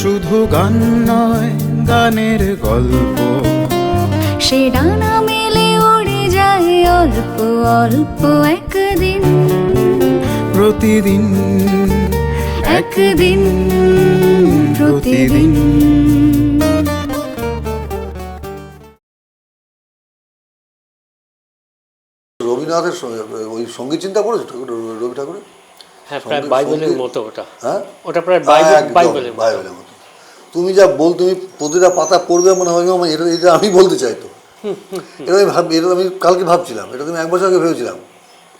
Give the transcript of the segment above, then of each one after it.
শুধু গান নয় গানের গল্প। সে ডানা মেলে উড়ে যায় অল্প অল্প একদিন। প্রতিদিন একদিন প্রতিদিন। রবীন্দ্রনাথের ওই সংগীত চিন্তা করেছ ঠাকুর রবি ঠাকুরের? হ্যাঁ প্রায় বাইবেলের মতো ওটা। হ্যাঁ? ওটা প্রায় বাইবেলের বাইবেলের মতো। তুমি যা বল তুমি প্রতিটা পাতা পড়বে মনে হয় আমার এটা এটা আমি বলতে চাই তো। এটা আমি ভাব এটা আমি কালকে ভাবছিলাম এটা তুমি এক বছর আগে ভেবেছিলাম।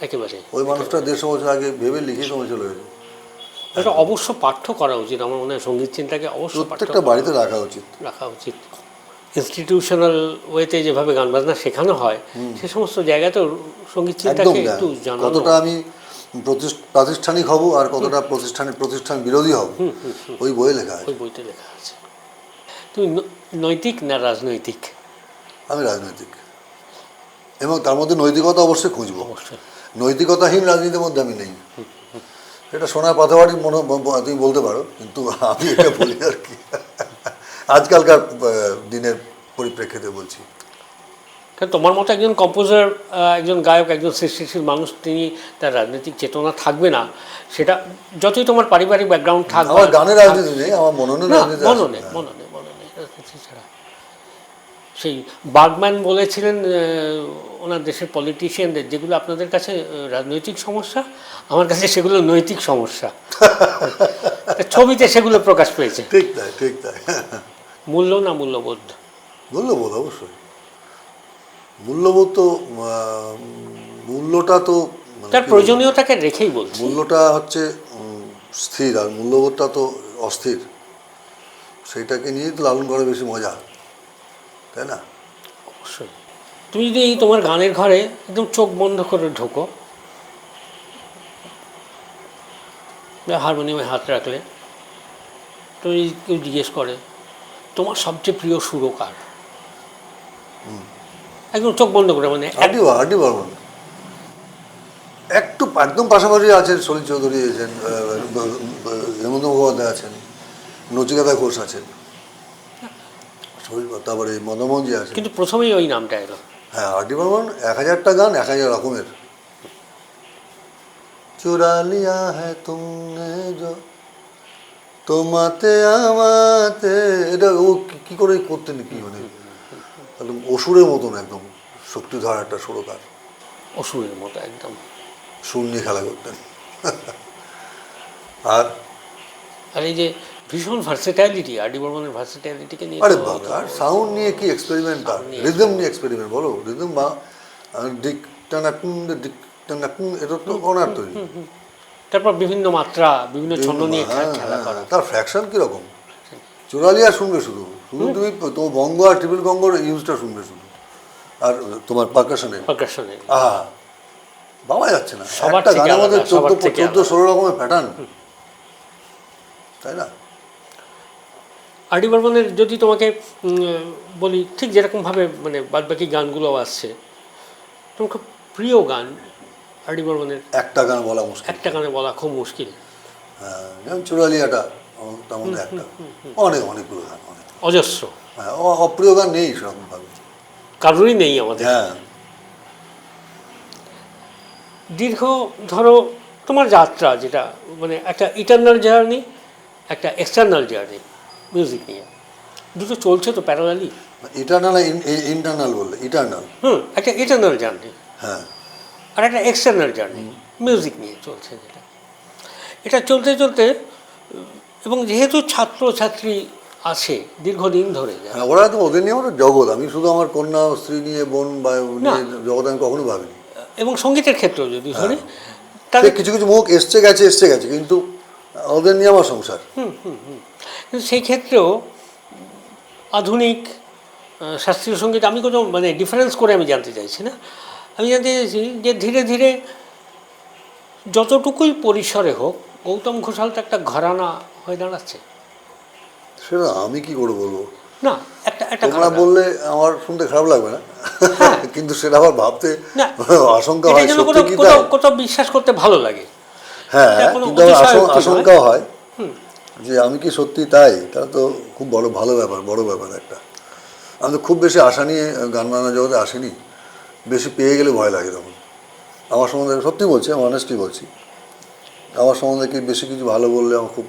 একেবারে। ওই মানুষটা দেড়শো বছর আগে ভেবে লিখে সময় চলে গেছে। এটা অবশ্য পাঠ্য করা উচিত আমার মনে হয় সংগীত চিন্তাকে অবশ্য প্রত্যেকটা বাড়িতে রাখা উচিত। রাখা উচিত। ইনস্টিটিউশনাল ওয়েতে যেভাবে গান বাজনা শেখানো হয় সে সমস্ত জায়গাতেও সংগীত চিন্তাকে একটু জানানো কতটা আমি প্রাতিষ্ঠানিক হব আর কতটা প্রতিষ্ঠানিক প্রতিষ্ঠান বিরোধী হব। ওই বইয়ে লেখা আছে। ওই বইতে লেখা আছে। তুমি নৈতিক না রাজনৈতিক? আমি রাজনৈতিক। এবং তার মধ্যে নৈতিকতা অবশ্যই খুঁজবো। নৈতিকতাহীন রাজনীতির মধ্যে আমি নেই। এটা সোনার পাথাবাড়ি মনে তুমি বলতে পারো কিন্তু আমি এটা বলি আর কি। আজকালকার দিনের পরিপ্রেক্ষিতে বলছি। কারণ তোমার মতো একজন কম্পোজার একজন গায়ক একজন সৃষ্টিশীল মানুষ তিনি তার রাজনৈতিক চেতনা থাকবে না। সেটা যতই তোমার পারিবারিক ব্যাকগ্রাউন্ড থাকবে আমার গানের রাজনীতি নেই আমার। মননে মননে মননে ছাড়া। সেই বার্গম্যান বলেছিলেন ওনার দেশের পলিটিশিয়ানদের যেগুলো আপনাদের কাছে রাজনৈতিক সমস্যা আমার কাছে সেগুলো নৈতিক সমস্যা। ছবিতে সেগুলো প্রকাশ পেয়েছে। ঠিক তাই ঠিক তাই। মূল্য না মূল্যবোধ? মূল্যবোধ অবশ্যই। মূল্যবোধ তো মূল্যটা তো মানে তার প্রয়োজনীয়তাকে রেখেই বলছি। মূল্যটা হচ্ছে স্থির আর মূল্যবোধটা তো অস্থির। সেইটাকে নিয়েই তো লালন করা বেশি মজা তাই না? অবশ্যই। তুমি যদি তোমার গানের ঘরে একদম চোখ বন্ধ করে ঢোকো হারমোনিয়ামে হাত রাখলে তুমি কেউ জিজ্ঞেস করে তোমার সবচেয়ে প্রিয় সুরকার? একদম চোখ বন্ধ করে মানে হার্ডি হার্ডি বর্মন একটু একদম পাশাপাশি আছেন সলিল চৌধুরী আছেন হেমন্ত মুখোপাধ্যায় আছেন নচিকাতা ঘোষ আছেন। তারপরে মদমোহনজি আছেন। কিন্তু প্রথমেই ওই নামটা এলো। হ্যাঁ হার্ডি বর্মন এক হাজারটা গান এক হাজার রকমের। চুরা লিয়া হ্যাঁ তুমনে তোমাতে আমাতে এটা ও কি করে করতেন কি মানে? একদম অসুরের মতন একদম শক্তিধর একটা সুরকার। অসুরের মতো একদম। সুর নিয়ে খেলা করতেন। আর? আর এই যে ভীষণ ভার্সেটাইলিটি আর ডি বর্মনের ভার্সেটাইলিটিকে নিয়ে আরে বাবা আর সাউন্ড নিয়ে কি এক্সপেরিমেন্ট তার? রিদম নিয়ে এক্সপেরিমেন্ট বলো। রিদম বা ডিক টানাকুন ডিক টানাকুন এটা তো ওনার তৈরি তারপর বিভিন্ন মাত্রা বিভিন্ন ছন্দ নিয়ে হ্যাঁ, খেলা হ্যাঁ, করা। তার ফ্র্যাকশন কীরকম? চোরালিয়া শুনবে শুধু শুধু তুমি তো বঙ্গ আর ট্রিপল গঙ্গর ইউজটা শুনবে শুধু। আর তোমার পারকাশনের। প্রকাশনে আহা বাবা যাচ্ছে না। একটা গানের মধ্যে চোদ্দ চোদ্দ ষোলো রকমের প্যাটার্ন তাই না? আর ডি বর্মনের যদি তোমাকে বলি ঠিক যেরকমভাবে মানে বাদবাকি গানগুলো আসছে তোমার খুব প্রিয় গান আর ডি বর্মনের। একটা গান বলা মুশকিল। একটা গানে বলা খুব মুশকিল। হ্যাঁ যেমন চোরালিয়াটা। তার মধ্যে একটা। অনেক অনেকগুলো গান অনেক। অজস্র। হ্যাঁ অপ্রিয় গান নেই সেরকমভাবে। কারোরই নেই আমাদের। হ্যাঁ। দীর্ঘ ধরো তোমার যাত্রা যেটা মানে একটা ইটার্নাল জার্নি একটা এক্সটার্নাল জার্নি মিউজিক নিয়ে। দুটো চলছে তো প্যারালালি ইটার্নাল ইন্টারনাল বললে ইটার্নাল হুম একটা ইটার্নাল জার্নি হ্যাঁ। আর একটা এক্সটার্নাল জার্নি মিউজিক নিয়ে চলছে যেটা। এটা চলতে চলতে এবং যেহেতু ছাত্র ছাত্রী আছে দীর্ঘদিন ধরে হ্যাঁ ওরা তো ওদের নিয়ে জগৎ। আমি শুধু আমার কন্যা স্ত্রী নিয়ে বোন বা জগৎ আমি কখনো ভাবিনি। এবং সঙ্গীতের ক্ষেত্রেও যদি ধরে সে তাদের কিছু কিছু মুখ এসছে গেছে এসছে গেছে কিন্তু ওদের নিয়ে আমার সংসার। কিন্তু সেই ক্ষেত্রেও আধুনিক শাস্ত্রীয় সংগীত আমি কোনো মানে ডিফারেন্স করে আমি জানতে চাইছি না। আমি জানতে চাইছি যে ধীরে ধীরে যতটুকুই পরিসরে হোক গৌতম ঘোষাল তো একটা ঘরানা হয়ে দাঁড়াচ্ছে। সেটা আমি কি করে বলব? না একটা একটা তোমরা বললে আমার শুনতে খারাপ লাগবে না। কিন্তু সেটা আবার ভাবতে আশঙ্কা হয় সত্যি কি তাই? কোথাও বিশ্বাস করতে ভালো লাগে। হ্যাঁ কিন্তু আশঙ্কা- আশঙ্কাও হয় যে আমি কি সত্যি তাই? তাহলে তো খুব বড় ভালো ব্যাপার বড় ব্যাপার একটা। আমি তো খুব বেশি আশা নিয়ে গান বাজনা জগতে আসিনি। বেশি পেয়ে গেলে ভয় লাগে তখন। আমার সম্বন্ধে সত্যি বলছি আমি অনেস্টলি বলছি। আমার সম্বন্ধে কি বেশি কিছু ভালো বললে আমার খুব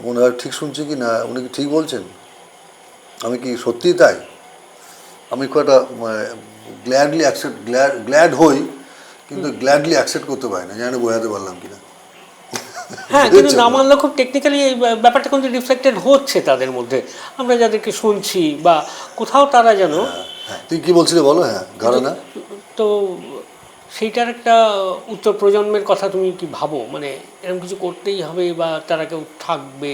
মনে হয় ঠিক শুনছি কি না উনি কি ঠিক বলছেন? আমি কি সত্যিই তাই? আমি খুব একটা গ্ল্যাডলি অ্যাকসেপ্ট গ্ল্যাড গ্ল্যাড হই কিন্তু গ্ল্যাডলি অ্যাকসেপ্ট করতে পারি না জানি বোঝাতে পারলাম কিনা হ্যাঁ কিন্তু? না মানলে খুব টেকনিক্যালি এই ব্যাপারটা কিন্তু রিফ্লেক্টেড হচ্ছে তাদের মধ্যে। আমরা যাদেরকে শুনছি বা কোথাও তারা যেন হ্যাঁ তুই কি বলছিলে বলো? হ্যাঁ ঘরানা তো সেইটার একটা উত্তর প্রজন্মের কথা তুমি কি ভাবো? মানে এরকম কিছু করতেই হবে বা তারা কেউ থাকবে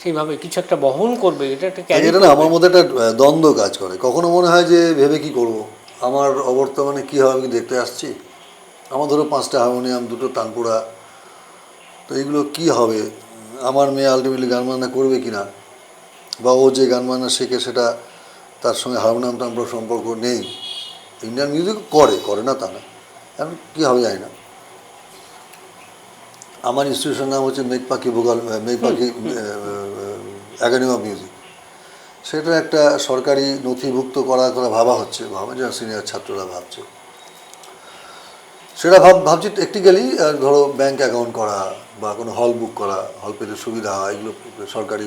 সেইভাবে কিছু একটা বহন করবে এটা একটা এটা না আমার মধ্যে একটা দ্বন্দ্ব কাজ করে। কখনো মনে হয় যে ভেবে কি করব? আমার অবর্তমানে কি হবে আমি দেখতে আসছি? আমার ধরো পাঁচটা হারমোনিয়াম দুটো তানপুরা তো এগুলো কি হবে? আমার মেয়ে আলটিমেটলি গান বাজনা করবে কি না বা ও যে গান বাজনা শেখে সেটা তার সঙ্গে হারমোনিয়াম তানপুরা সম্পর্ক নেই। ইন্ডিয়ান মিউজিক করে করে না তা না। এখন কী হবে জানি না? আমার ইনস্টিটিউশন নাম হচ্ছে মেঘ পাখি ভোগাল মেঘ পাখি একাডেমি অফ মিউজিক সেটা একটা সরকারি নথিভুক্ত করা কথা ভাবা হচ্ছে ভাবা যারা সিনিয়র ছাত্ররা ভাবছে। সেটা ভাব ভাবছি টেকনিক্যালি ধরো ব্যাংক অ্যাকাউন্ট করা বা কোনো হল বুক করা হল পেতে সুবিধা হয় এগুলো সরকারি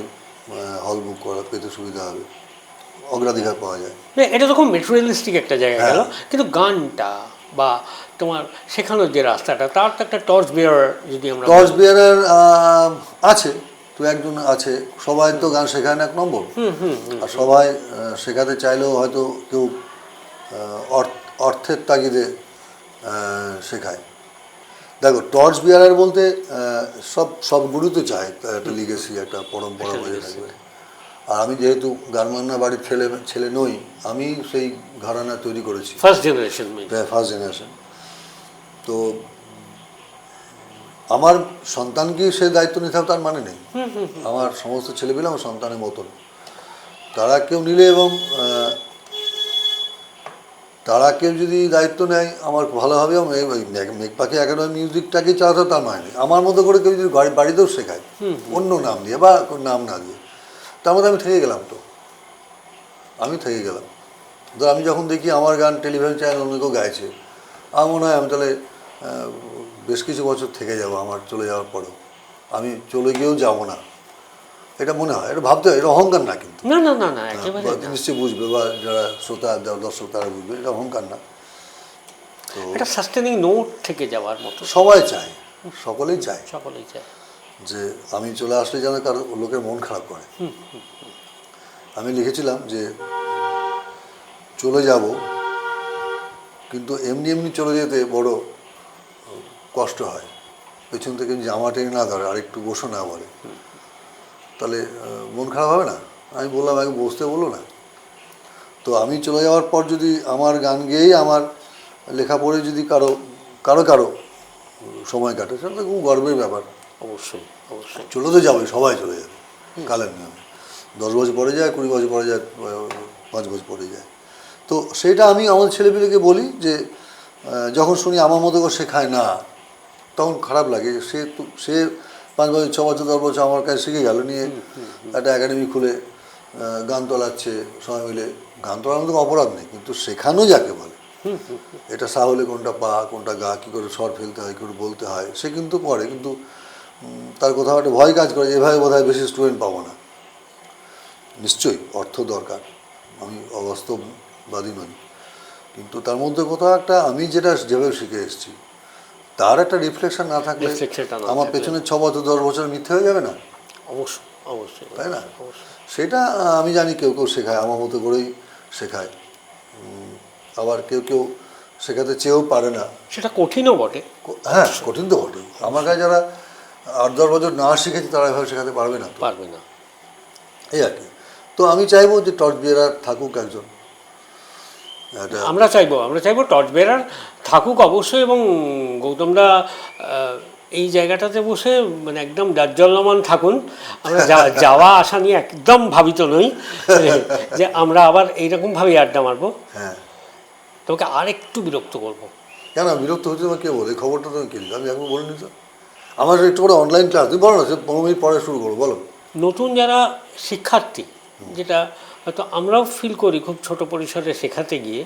হল বুক করা পেতে সুবিধা হবে। অগ্রাধিকার পাওয়া যায়। না এটা তো খুব মেটেরিয়ালিস্টিক একটা জায়গা হ্যাঁ। গেল। কিন্তু গানটা বা তোমার শেখানোর যে রাস্তাটা তার তো একটা টর্চ বেয়ার যদি আমরা টর্চ বিয়ারের আছে তো একজন আছে সবাই তো গান শেখায় না এক নম্বর। আর সবাই শেখাতে চাইলেও হয়তো কেউ অর্থ- অর্থের তাগিদে শেখায়। দেখো টর্চ বিয়ারার বলতে সব সব গুরু তো চায় একটা লিগেসি একটা পরম্পরা বজায় থাকবে। আর আমি যেহেতু গানমান্না বাড়ির ছেলে ছেলে নই আমি সেই ঘরানা তৈরি করেছি। ফার্স্ট জেনারেশন ফার্স্ট জেনারেশন তো আমার সন্তানকে সে দায়িত্ব নিতে হবে তার মানে নেই। আমার সমস্ত ছেলেপিলে আমার সন্তানের মতন। তারা কেউ নিলে এবং তারা কেউ যদি দায়িত্ব নেয় আমার ভালো হবে এবং এই- মেঘ- মেঘ পাখি একাডেমি মিউজিকটাকে চালাতে তার মানে নেই। আমার মতো করে কেউ যদি বাড়িতেও শেখায় অন্য নাম দিয়ে বা কোনো নাম না দিয়ে। তার মধ্যে আমি থেকে গেলাম তো। আমি থেকে গেলাম। ধর আমি যখন দেখি আমার গান টেলিভিশন চ্যানেল অন্য কেউ গাইছে আমার মনে হয় আমি তাহলে বেশ কিছু বছর থেকে যাব আমার চলে যাওয়ার পরেও। আমি চলে গিয়েও যাব না। এটা মনে হয় এটা ভাবতে হয় এটা অহংকার না কিন্তু। না না না না একেবারে বা নিশ্চয়ই বুঝবে বা যারা শ্রোতা যারা দর্শক তারা বুঝবে এটা অহংকার না। তো এটা সাস্টেনিং নোট থেকে যাওয়ার মতো। সবাই চায় সকলেই চায়। সকলেই চায়। যে আমি চলে আসলে যেন কারও লোকের মন খারাপ করে। আমি লিখেছিলাম যে চলে যাব কিন্তু এমনি এমনি চলে যেতে বড় কষ্ট হয়। পেছন থেকে জামা টেনে না ধরে আর একটু বসো না বলে। তাহলে মন খারাপ হবে না? আমি বললাম আগে বসতে বলো না। তো আমি চলে যাওয়ার পর যদি আমার গান গেয়েই আমার লেখা পড়ে যদি কারও কারও কারও সময় কাটে সেটা তো খুব গর্বের ব্যাপার। অবশ্যই অবশ্যই। চলে তো যাবে সবাই চলে যাবে কালের নিয়মে দশ বছর পরে যায় কুড়ি বছর পরে যায় পাঁচ বছর পরে যায়। তো সেইটা আমি আমার ছেলেপিলেকে বলি যে যখন শুনি আমার মতো করে শেখায় না তখন খারাপ লাগে। সে তো সে পাঁচ বছর ছ বছর দশ বছর আমার কাছে শিখে গেল নিয়ে একটা একাডেমি খুলে গান তোলাচ্ছে সবাই মিলে। গান তোলার মতো অপরাধ নেই কিন্তু শেখানো যাকে বলে। এটা সা হলে কোনটা পা কোনটা গা কী করে স্বর ফেলতে হয় কী করে বলতে হয় সে কিন্তু করে কিন্তু তার কোথাও একটা ভয় কাজ করে এভাবে বোধ হয় বেশি স্টুডেন্ট পাবো না। নিশ্চয়ই অর্থ দরকার। আমি অবাস্তববাদী নই। কিন্তু তার মধ্যে কোথাও একটা আমি যেটা যেভাবে শিখে এসেছি তার একটা রিফ্লেকশন না থাকলে আমার পেছনে ছ বছর দশ বছর মিথ্যে হয়ে যাবে না? অবশ্যই অবশ্যই। তাই না? সেটা আমি জানি কেউ কেউ শেখায় আমার মতো করেই শেখায়। আবার কেউ কেউ শেখাতে চেয়েও পারে না। সেটা কঠিনও বটে। হ্যাঁ কঠিন তো বটে আমার কাছে যারা আট দশ বছর না শিখেছে তারা এভাবে শেখাতে পারবে না। পারবে না। এই আর কি। তো আমি চাইব যে টর্চ বিয়ারার থাকুক একজন। আমরা চাইব আমরা চাইব টর্চ বেরার থাকুক অবশ্যই এবং গৌতমদা আহ, এই জায়গাটাতে বসে মানে একদম দাজ্জল্যমান থাকুন। আমরা যাওয়া আসা নিয়ে একদম ভাবিত নই যে আমরা আবার এইরকমভাবেই আড্ডা মারবো। হ্যাঁ। তোকে আর একটু বিরক্ত করব। কেন বিরক্ত হচ্ছে তোমার কে বলে? খবরটা তুমি কিনলে আমি এখন বলিনি তো। আমার একটু করে অনলাইন ক্লাস তুমি বলো না সে পনেরো মিনিট পরে শুরু করো বলো। নতুন যারা শিক্ষার্থী যেটা হয়তো আমরাও ফিল করি খুব ছোট পরিসরে শেখাতে গিয়ে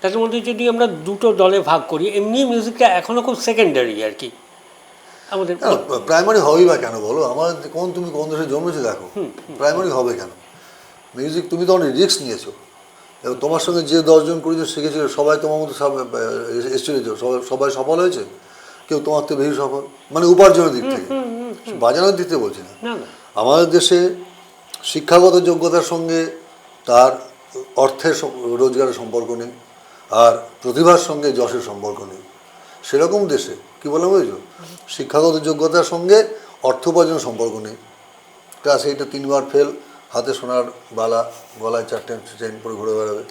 তাদের মধ্যে যদি আমরা দুটো দলে ভাগ করি এমনি মিউজিকটা এখনও খুব সেকেন্ডারি আর কি। আমাদের প্রাইমারি হবেই বা কেন বলো? আমার কোন তুমি কোন দেশে জন্মেছো দেখো। প্রাইমারি হবে কেন? মিউজিক তুমি তো অনেক রিস্ক নিয়েছো। এবং তোমার সঙ্গে যে দশজন কুড়িজন শিখেছিল সবাই তোমার মতো সব এসেছিল সবাই সফল হয়েছে? কেউ তোমার থেকে বেশি সফল। মানে উপার্জনের দিক থেকে। বাজানোর দিক থেকে বলছি না। আমাদের দেশে শিক্ষাগত যোগ্যতার সঙ্গে তার অর্থের রোজগারের সম্পর্ক নেই। আর প্রতিভার সঙ্গে যশের সম্পর্ক নেই। সেরকম দেশে কি বললাম বুঝছ? শিক্ষাগত যোগ্যতার সঙ্গে অর্থ উপার্জনের সম্পর্ক নেই। ক্লাস এইটা তিনবার ফেল হাতে সোনার বালা গলায় চারটে চেন পরে ঘুরে বেড়াবে।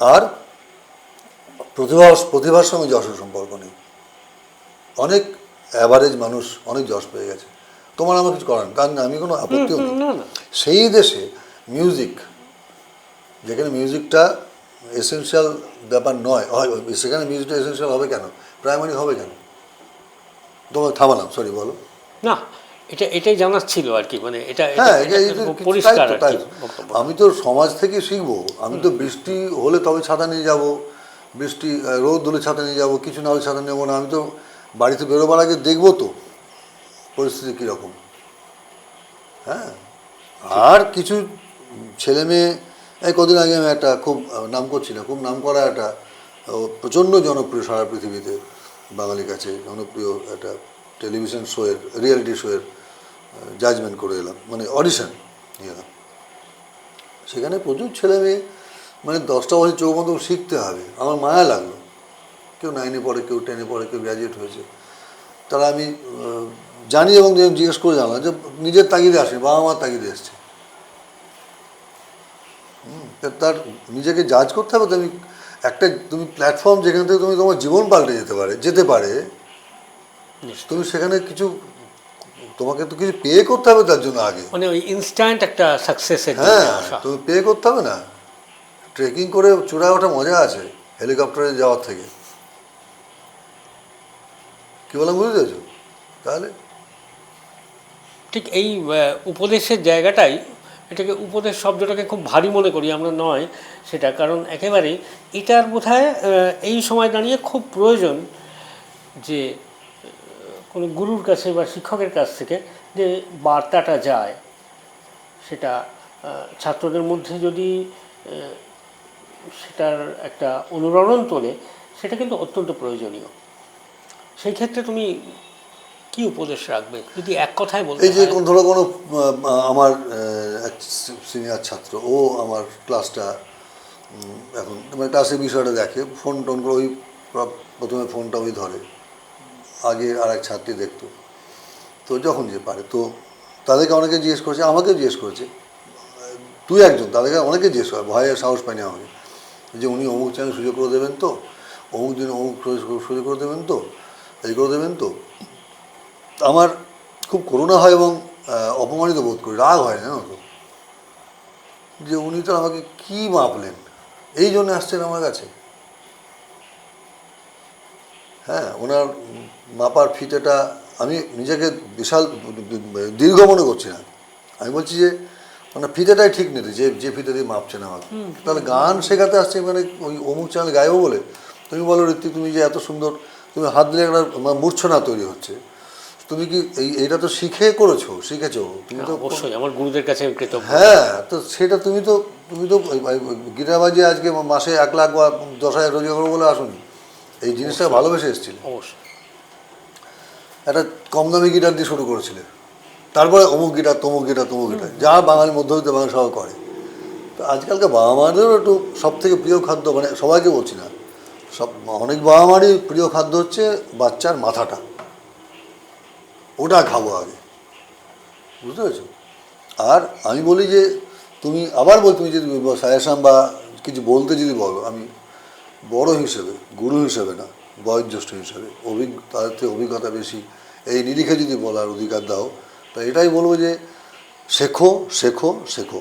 আর প্রতিভা প্রতিভার সঙ্গে যশের সম্পর্ক নেই। অনেক অ্যাভারেজ মানুষ অনেক যশ পেয়ে গেছে। তোমার আমার কিছু করার তার আমি কোনো আপত্তিও নেই। সেই দেশে মিউজিক যেখানে মিউজিকটা এসেনশিয়াল ব্যাপার নয় হয় সেখানে মিউজিকটা এসেনশিয়াল হবে কেন? প্রাইমারি হবে কেন? তোমার থামালাম সরি বলো। না এটা এটাই জানার ছিল আর কি মানে এটা হ্যাঁ পরিষ্কার। আমি তো সমাজ থেকে শিখব আমি তো বৃষ্টি হলে তবে ছাতা নিয়ে যাব বৃষ্টি রোদ হলে ছাতা নিয়ে যাব কিছু না হলে ছাতা নেব না আমি তো বাড়িতে বেরোবার আগে দেখব তো পরিস্থিতি কীরকম। হ্যাঁ? আর কিছু ছেলে মেয়ে, এই কদিন আগে আমি একটা খুব নাম করছি না, খুব নাম করা একটা প্রচণ্ড জনপ্রিয় সারা পৃথিবীতে বাঙালির কাছে, জনপ্রিয় একটা টেলিভিশন শোয়ের, রিয়েলিটি শোয়ের জাজমেন্ট করে এলাম মানে অডিশন নিয়ে এলাম। সেখানে প্রচুর ছেলে মেয়ে মানে দশটা বছর চোখ বন্ধ শিখতে হবে, আমার মায়া লাগল। কেউ নাইনে পড়ে কেউ টেনে পড়ে কেউ গ্র্যাজুয়েট হয়েছে। তারা আমি জানি এবং যে জিজ্ঞেস করে জানলাম যে নিজের তাগিদে আসে বাবা মার তাগিদে এসছে। হুম, তার নিজেকে জাজ করতে হবে তুমি একটা তুমি প্ল্যাটফর্ম যেখান থেকে তুমি তোমার জীবন পাল্টে যেতে পারে যেতে পারে তুমি সেখানে কিছু তোমাকে তো কিছু পে করতে হবে তার জন্য আগে। মানে ওই ইনস্ট্যান্ট একটা সাকসেসের হ্যাঁ তুমি পে করতে হবে না। ট্রেকিং করে চূড়ায় ওঠা মজা আছে হেলিকপ্টারে যাওয়ার থেকে। কি বললাম বুঝতে পেরেছ? তাহলে? ঠিক এই উপদেশের জায়গাটাই, এটাকে উপদেশ শব্দটাকে খুব ভারী মনে করি আমরা নয় সেটা, কারণ একেবারে এটার বোধহয় এই সময় দাঁড়িয়ে খুব প্রয়োজন যে কোনো গুরুর কাছে বা শিক্ষকের কাছ থেকে যে বার্তাটা যায়, সেটা ছাত্রদের মধ্যে যদি সেটার একটা অনুরণন তোলে, সেটা কিন্তু অত্যন্ত প্রয়োজনীয়। সেই ক্ষেত্রে তুমি কি উপদেশ রাখবে? যদি এক কথায় বলতে এই যে? কোন ধরো কোনো আমার সিনিয়র ছাত্র ও আমার ক্লাসটা এখন মানে ক্লাসের বিষয়টা দেখে ফোন টোন করে ওই প্রথমে ফোনটা ওই ধরে। আগে আর এক ছাত্রী দেখতো। তো যখন যে পারে তো তাদেরকে অনেকে জিজ্ঞেস করেছে আমাকেও জিজ্ঞেস করেছে। তুই একজন তাদেরকে অনেকে জিজ্ঞেস করে ভয়ে সাহস পায়নি আমাকে। যে উনি অমুক চ্যানেল সুযোগ করে দেবেন তো? অমুক দিন অমুক সুযোগ করে দেবেন তো? এই করে দেবেন তো? আমার খুব করুণা হয় এবং অপমানিত বোধ করি রাগ হয় জানো তো? যে উনি তো আমাকে কি মাপলেন? এই জন্য আসছেন আমার কাছে। হ্যাঁ ওনার মাপার ফিতেটা আমি নিজেকে বিশাল দীর্ঘ মনে করছি না। আমি বলছি যে মানে ফিতেটাই ঠিক নেই যে যে ফিতে দিয়ে মাপছেন আমাকে। তাহলে গান শেখাতে আসছে মানে ওই অমুক চ্যানেল গাইবো বলে। তুমি বলো ঋত্বিক তুমি যে এত সুন্দর তুমি হাত দিলে একটা মূর্ছনা তৈরি হচ্ছে। তুমি কি এই এটা তো শিখে করেছ শিখেছো। তুমি তো অবশ্যই আমার গুরুদের কাছে কৃতজ্ঞ। হ্যাঁ তো সেটা তুমি তো তুমি তো গিটার বাজিয়ে আজকে মাসে এক লাখ বা দশ হাজার রোজগার করব বলে আসুনি। এই জিনিসটা ভালোবেসে এসেছিলে। অবশ্যই। একটা কম দামি গিটার দিয়ে শুরু করেছিলে। তারপরে অমুক গিটার তমুক গিটার তমুক গিটার। যা বাঙালি মধ্যবিত্ত বাঙালি সবাই করে। তো আজকালকার বাবা মাদেরও একটু সব থেকে প্রিয় খাদ্য মানে সবাইকে বলছি না। অনেক বাবা মারই প্রিয় খাদ্য হচ্ছে বাচ্চার মাথাটা। ওটা খাব আগে। বুঝতে পেরেছ? আর আমি বলি যে, তুমি আবার বল, তুমি যদি সাজেশন বা কিছু বলতে যদি বলো, আমি বড় হিসেবে, গুরু হিসেবে না, বয়োজ্যেষ্ঠ হিসেবে, অভিজ্ঞ তাদের থেকে অভিজ্ঞতা বেশি, এই নিরিখে যদি বলার অধিকার দাও, তা এটাই বলব যে, শেখো শেখো শেখো।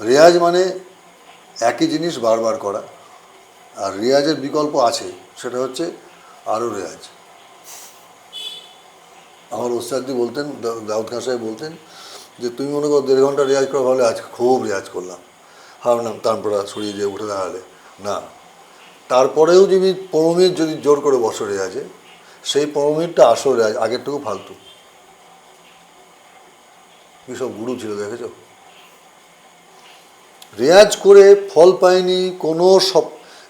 রেয়াজ মানে একই জিনিস বারবার করা। আর রেয়াজের বিকল্প আছে, সেটা হচ্ছে আরও রেয়াজ। আমার ওস্তাদি বলতেন দাউদ খান সাহেব বলতেন যে, তুমি মনে করো দেড় ঘণ্টা রেয়াজ করা ভালো আজ খুব রেয়াজ করলাম। হারনাম তারপরে ছড়িয়ে দিয়ে উঠে দাঁড়ালে। না। তারপরেও যদি পনেরো মিনিট যদি জোর করে বসো রেয়াজে, সেই পনেরো মিনিটটা আসো রেয়াজ, আগেরটুকু ফালতু। কি সব গুরু ছিল, দেখেছ? রেয়াজ করে ফল পায়নি, কোনো সব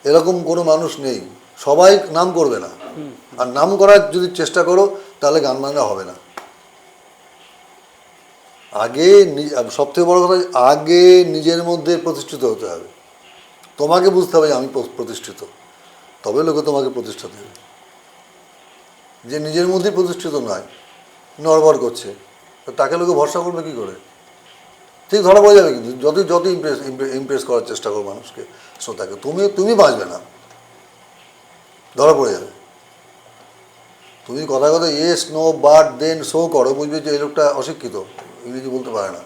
এরকম কোনো মানুষ নেই। সবাই নাম করবে না। আর নাম করার যদি চেষ্টা করো, তাহলে গান বাজনা হবে না। আগে সব থেকে বড় কথা, আগে নিজের মধ্যে প্রতিষ্ঠিত হতে হবে। তোমাকে বুঝতে হবে আমি প্রতিষ্ঠিত। তবে লোকে তোমাকে প্রতিষ্ঠা দেবে। যে নিজের মধ্যেই প্রতিষ্ঠিত নয়, নড়বড় করছে তাকে লোকে ভরসা করবে কি করে? ঠিক ধরা পড়ে যাবে কিন্তু যতই যত ইমপ্রেস ইমপ্রেস করার চেষ্টা করো মানুষকে, শ্রোতাকে, তুমি তুমি বাঁচবে না। ধরা পড়ে যাবে। তুমি কথা কথা yes no but then show করো, বুঝবে যে এই লোকটা অশিক্ষিত, ইংরেজি বলতে পারে না।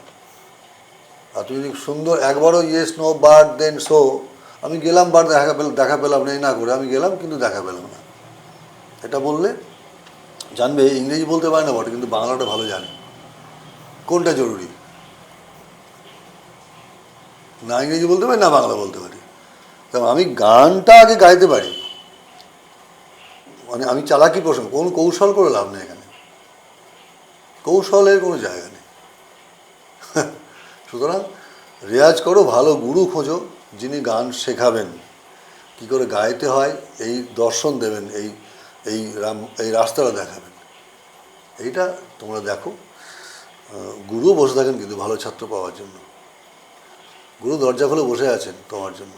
আর তুমি যদি সুন্দর একবারও yes no but then show আমি গেলাম বার দেখা পেলাম দেখা পেলাম না, এই না করে, আমি গেলাম, কিন্তু দেখা পেলাম না। এটা বললে জানবে, ইংরেজি বলতে পারে না, বটে, কিন্তু বাংলাটা ভালো জানে। কোনটা জরুরি? না ইংরেজি বলতে পারি, না বাংলা বলতে পারি। কারণ আমি গানটা আগে গাইতে পারি। মানে আমি চালাকি প্রশ্ন কোন কৌশল করে লাভ নেই এখানে। কৌশলের কোনো জায়গা নেই। সুতরাং রেয়াজ করো, ভালো গুরু খোঁজো, যিনি গান শেখাবেন। কি করে গাইতে হয়, এই দর্শন দেবেন, এই এই রাম, এই রাস্তাটা দেখাবেন। এইটা তোমরা দেখো। গুরুও বসে থাকেন কিন্তু ভালো ছাত্র পাওয়ার জন্য। গুরু দরজা খুলে বসে আছেন তোমার জন্য।